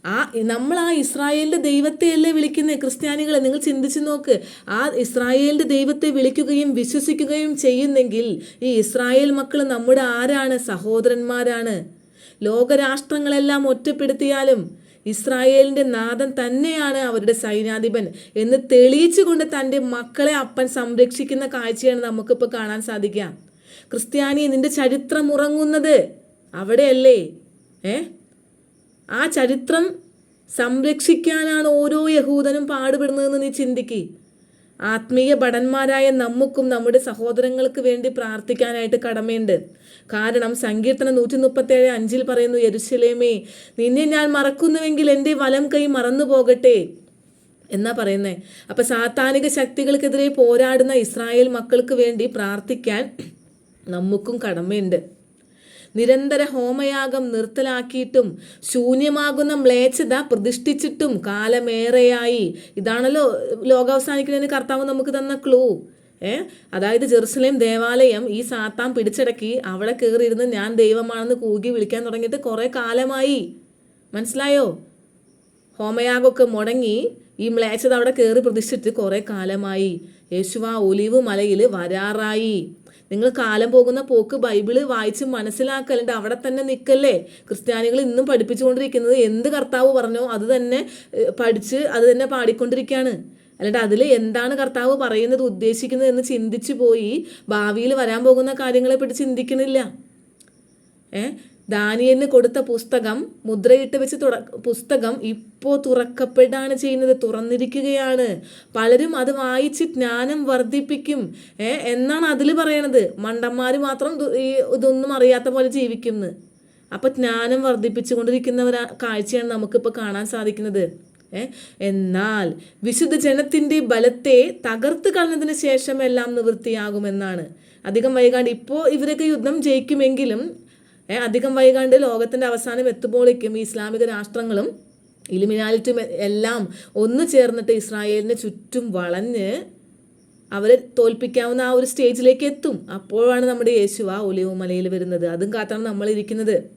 ആ നമ്മൾ ആ ഇസ്രായേലിന്റെ ദൈവത്തെയല്ലേ വിളിക്കുന്നത് ക്രിസ്ത്യാനികളെ നിങ്ങൾ ചിന്തിച്ചു നോക്ക്. ആ ഇസ്രായേലിന്റെ ദൈവത്തെ വിളിക്കുകയും വിശ്വസിക്കുകയും ചെയ്യുന്നെങ്കിൽ ഈ ഇസ്രായേൽ മക്കൾ നമ്മുടെ ആരാണ്? സഹോദരന്മാരാണ്. ലോകരാഷ്ട്രങ്ങളെല്ലാം ഒറ്റപ്പെടുത്തിയാലും ഇസ്രായേലിന്റെ നാഥൻ തന്നെയാണ് അവരുടെ സൈന്യാധിപൻ എന്ന് തെളിയിച്ചുകൊണ്ട് തന്റെ മക്കളെ അപ്പൻ സംരക്ഷിക്കുന്ന കാഴ്ചയാണ് നമുക്കിപ്പോൾ കാണാൻ സാധിക്കുക. ക്രിസ്ത്യാനി നിന്റെ ചരിത്രം ഉറങ്ങുന്നത് അവിടെയല്ലേ? ഏ? ആ ചരിത്രം സംരക്ഷിക്കാനാണ് ഓരോ യഹൂദനും പാടുപെടുന്നതെന്ന് നീ ചിന്തിക്ക്. ആത്മീയ ഭടന്മാരായ നമുക്കും നമ്മുടെ സഹോദരങ്ങൾക്ക് വേണ്ടി പ്രാർത്ഥിക്കാനായിട്ട് കടമയുണ്ട്. കാരണം സങ്കീർത്തനം നൂറ്റി മുപ്പത്തേഴ് അഞ്ചിൽ പറയുന്നു യരുശലേമേ നിന്നെ ഞാൻ മറക്കുന്നുവെങ്കിൽ എന്റെ വലം കൈ മറന്നു പോകട്ടെ. എന്നാ പറയുന്നേ? അപ്പൊ സാത്താനിക ശക്തികൾക്കെതിരെ പോരാടുന്ന ഇസ്രായേൽ മക്കൾക്ക് വേണ്ടി പ്രാർത്ഥിക്കാൻ നമുക്കും കടമയുണ്ട്. നിരന്തര ഹോമയാഗം നിർത്തലാക്കിയിട്ടും ശൂന്യമാകുന്ന മ്ലേച്ഛത പ്രതിഷ്ഠിച്ചിട്ടും കാലമേറെയായി. ഇതാണല്ലോ ലോകാവസാനിക്കുന്നതിന് കർത്താവ് നമുക്ക് തന്ന ക്ലൂ. ഏ? അതായത് ജെറുസലേം ദേവാലയം ഈ സാത്താൻ പിടിച്ചടക്കി അവിടെ കയറിയിരുന്ന് ഞാൻ ദൈവമാണെന്ന് കൂകി വിളിക്കാൻ തുടങ്ങിയിട്ട് കുറേ കാലമായി. മനസ്സിലായോ? ഹോമയാഗമൊക്കെ മുടങ്ങി ഈ മ്ലേച്ഛത അവിടെ കയറി പ്രതിഷ്ഠിച്ചിട്ട് കുറേ കാലമായി. യേശുവ ഒലിവ് മലയിൽ വരാറായി. നിങ്ങൾ കാലം പോകുന്ന പോക്ക് ബൈബിൾ വായിച്ച് മനസ്സിലാക്കലുണ്ട്. അവിടെ തന്നെ നിൽക്കല്ലേ? ക്രിസ്ത്യാനികൾ ഇന്നും പഠിപ്പിച്ചുകൊണ്ടിരിക്കുന്നത് എന്ത് കർത്താവ് പറഞ്ഞോ അത് തന്നെ പഠിച്ച് അത് തന്നെ പാടിക്കൊണ്ടിരിക്കുകയാണ്. അല്ലാണ്ട് അതിൽ എന്താണ് കർത്താവ് പറയുന്നത് ഉദ്ദേശിക്കുന്നത് എന്ന് ചിന്തിച്ചു പോയി ഭാവിയിൽ വരാൻ പോകുന്ന കാര്യങ്ങളെ ചിന്തിക്കുന്നില്ല. ഏ? ദാനിയലിന് കൊടുത്ത പുസ്തകം മുദ്രയിട്ട് വെച്ച് തുറ പുസ്തകം ഇപ്പോൾ തുറക്കപ്പെടാണ് ചെയ്യുന്നത് തുറന്നിരിക്കുകയാണ്. പലരും അത് വായിച്ച് ജ്ഞാനം വർദ്ധിപ്പിക്കും എന്നാണ് അതിൽ പറയണത്. മണ്ടന്മാർ മാത്രം ഈ ഇതൊന്നും അറിയാത്ത പോലെ ജീവിക്കുന്നു. അപ്പം ജ്ഞാനം വർദ്ധിപ്പിച്ചുകൊണ്ടിരിക്കുന്നവരാ കാഴ്ചയാണ് നമുക്കിപ്പോൾ കാണാൻ സാധിക്കുന്നത് എന്നാൽ വിശുദ്ധ ജനത്തിന്റെ ബലത്തെ തകർത്ത് കളഞ്ഞതിന് ശേഷം എല്ലാം നിവൃത്തിയാകുമെന്നാണ്. അധികം വൈകാണ്ട് ഇപ്പോൾ ഇവരൊക്കെ യുദ്ധം ജയിക്കുമെങ്കിലും അധികം വൈകാണ്ട് ലോകത്തിന്റെ അവസാനം എത്തുമ്പോഴേക്കും ഈ ഇസ്ലാമിക രാഷ്ട്രങ്ങളും ഇലിമിനാലിറ്റും എല്ലാം ഒന്ന് ചേർന്നിട്ട് ഇസ്രായേലിന് ചുറ്റും വളഞ്ഞ് അവരെ തോൽപ്പിക്കാവുന്ന ആ ഒരു സ്റ്റേജിലേക്ക് എത്തും. അപ്പോഴാണ് നമ്മുടെ യേശു ആ ഒലിവ് മലയിൽ വരുന്നത്. അതും കാത്താണ് നമ്മളിരിക്കുന്നത്.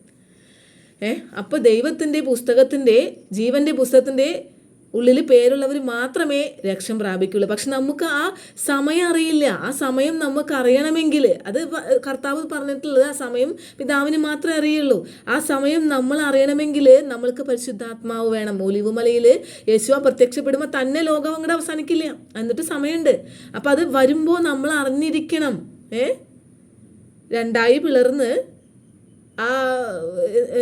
ഏഹ് അപ്പോൾ ദൈവത്തിന്റെ പുസ്തകത്തിന്റെ ജീവന്റെ പുസ്തകത്തിന്റെ ഉള്ളിൽ പേരുള്ളവർ മാത്രമേ രക്ഷം പ്രാപിക്കുള്ളൂ. പക്ഷെ നമുക്ക് ആ സമയം അറിയില്ല. ആ സമയം നമുക്ക് അറിയണമെങ്കിൽ അത് കർത്താവ് പറഞ്ഞിട്ടുള്ളത് ആ സമയം പിതാവിന് മാത്രമേ അറിയുള്ളൂ. ആ സമയം നമ്മൾ അറിയണമെങ്കിൽ നമ്മൾക്ക് പരിശുദ്ധാത്മാവ് വേണം. ഒലിവുമലയിൽ യേശുവ പ്രത്യക്ഷപ്പെടുമ്പോൾ തന്നെ ലോകം അങ്ങോട്ട് അവസാനിക്കില്ല. എന്നിട്ട് സമയമുണ്ട്. അപ്പം അത് വരുമ്പോൾ നമ്മൾ അറിഞ്ഞിരിക്കണം. ഏ? രണ്ടായി പിളർന്ന് ആ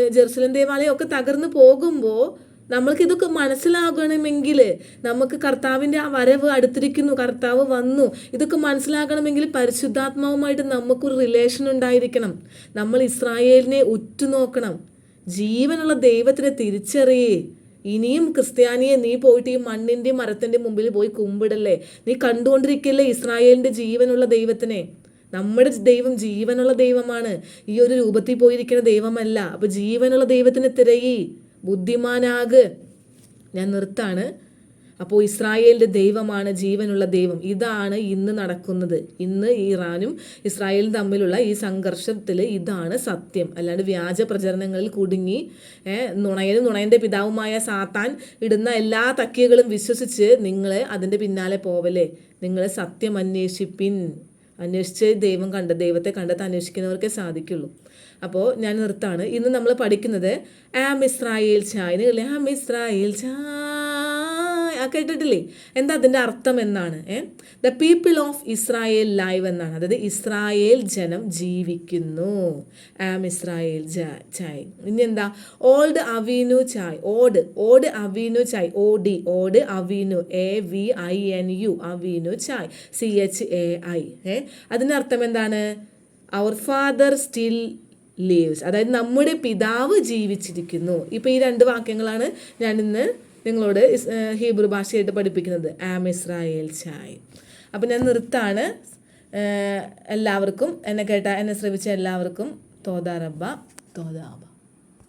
ജെറുസലം ദേവാലയം ഒക്കെ തകർന്നു പോകുമ്പോൾ നമ്മൾക്ക് ഇതൊക്കെ മനസ്സിലാകണമെങ്കിൽ നമുക്ക് കർത്താവിന്റെ ആ വരവ് അടുത്തിരിക്കുന്നു കർത്താവ് വന്നു. ഇതൊക്കെ മനസ്സിലാകണമെങ്കിൽ പരിശുദ്ധാത്മാവുമായിട്ട് നമുക്കൊരു റിലേഷൻ ഉണ്ടായിരിക്കണം. നമ്മൾ ഇസ്രായേലിനെ ഉറ്റുനോക്കണം. ജീവനുള്ള ദൈവത്തിനെ തിരിച്ചറിയേ. ഇനിയും ക്രിസ്ത്യാനിയെ നീ പോയിട്ട് ഈ മണ്ണിന്റെ മരത്തിന്റെ മുമ്പിൽ പോയി കുമ്പിടല്ലേ? നീ കണ്ടുകൊണ്ടിരിക്കല്ലേ ഇസ്രായേലിന്റെ ജീവനുള്ള ദൈവത്തിനെ? നമ്മുടെ ദൈവം ജീവനുള്ള ദൈവമാണ്. ഈ ഒരു രൂപത്തിൽ പോയിരിക്കുന്ന ദൈവമല്ല. അപ്പോൾ ജീവനുള്ള ദൈവത്തിന് തിരയി. ബുദ്ധിമാനാക്. ഞാൻ നിർത്താണ്. അപ്പോൾ ഇസ്രായേലിന്റെ ദൈവമാണ് ജീവനുള്ള ദൈവം. ഇതാണ് ഇന്ന് നടക്കുന്നത്. ഇന്ന് ഇറാനും ഇസ്രായേലും തമ്മിലുള്ള ഈ സംഘർഷത്തിൽ ഇതാണ് സത്യം. അല്ലാണ്ട് വ്യാജ പ്രചരണങ്ങളിൽ കുടുങ്ങി നുണയനും നുണയന്റെ പിതാവുമായ സാത്താൻ ഇടുന്ന എല്ലാ തക്കിയകളും വിശ്വസിച്ച് നിങ്ങൾ അതിന്റെ പിന്നാലെ പോവല്ലേ? നിങ്ങൾ സത്യം അന്വേഷിപ്പിൻ. അന്വേഷിച്ച് ദൈവം കണ്ട ദൈവത്തെ കണ്ടെത്താൻ അന്വേഷിക്കുന്നവർക്കേ സാധിക്കുള്ളൂ. അപ്പോൾ ഞാൻ നിർത്താണ്. ഇന്ന് നമ്മൾ പഠിക്കുന്നത് ആം ഇസ്രായേൽ ചായ. ആം ഇസ്രായേൽ ചായ. ആ കേട്ടിട്ടില്ലേ? എന്താ അതിന്റെ അർത്ഥം എന്നാണ്? ഏ? The people of Israel live എന്നാണ്. അതായത് ഇസ്രായേൽ ജനം ജീവിക്കുന്നു. ആം ഇസ്രായേൽ ചായ്. ഇനി എന്താ? ഓൾഡ് അവീനു ചായ്. ഓട് ഓട് അവീനു ചായ്. ഓ ഡി ഓട് അവീനു A V I N U അവീനു ചായ്. സി എച്ച് എ ഐ ഏ? അതിന്റെ അർത്ഥം എന്താണ്? അവർ ഫാദർ സ്റ്റിൽ ലീവ്സ് അതായത് നമ്മുടെ പിതാവ് ജീവിച്ചിരിക്കുന്നു. ഇപ്പോൾ ഈ രണ്ട് വാക്യങ്ങളാണ് ഞാൻ ഇന്ന് നിങ്ങളോട് ഹീബ്രു ഭാഷയായിട്ട് പഠിപ്പിക്കുന്നത്. ആം ഇസ്രായേൽ ചായ്. അപ്പം ഞാൻ നിർത്താണ്. എല്ലാവർക്കും എന്നെ കേട്ട എന്നെ ശ്രമിച്ച എല്ലാവർക്കും തോതാറബ്ബ തോദാബ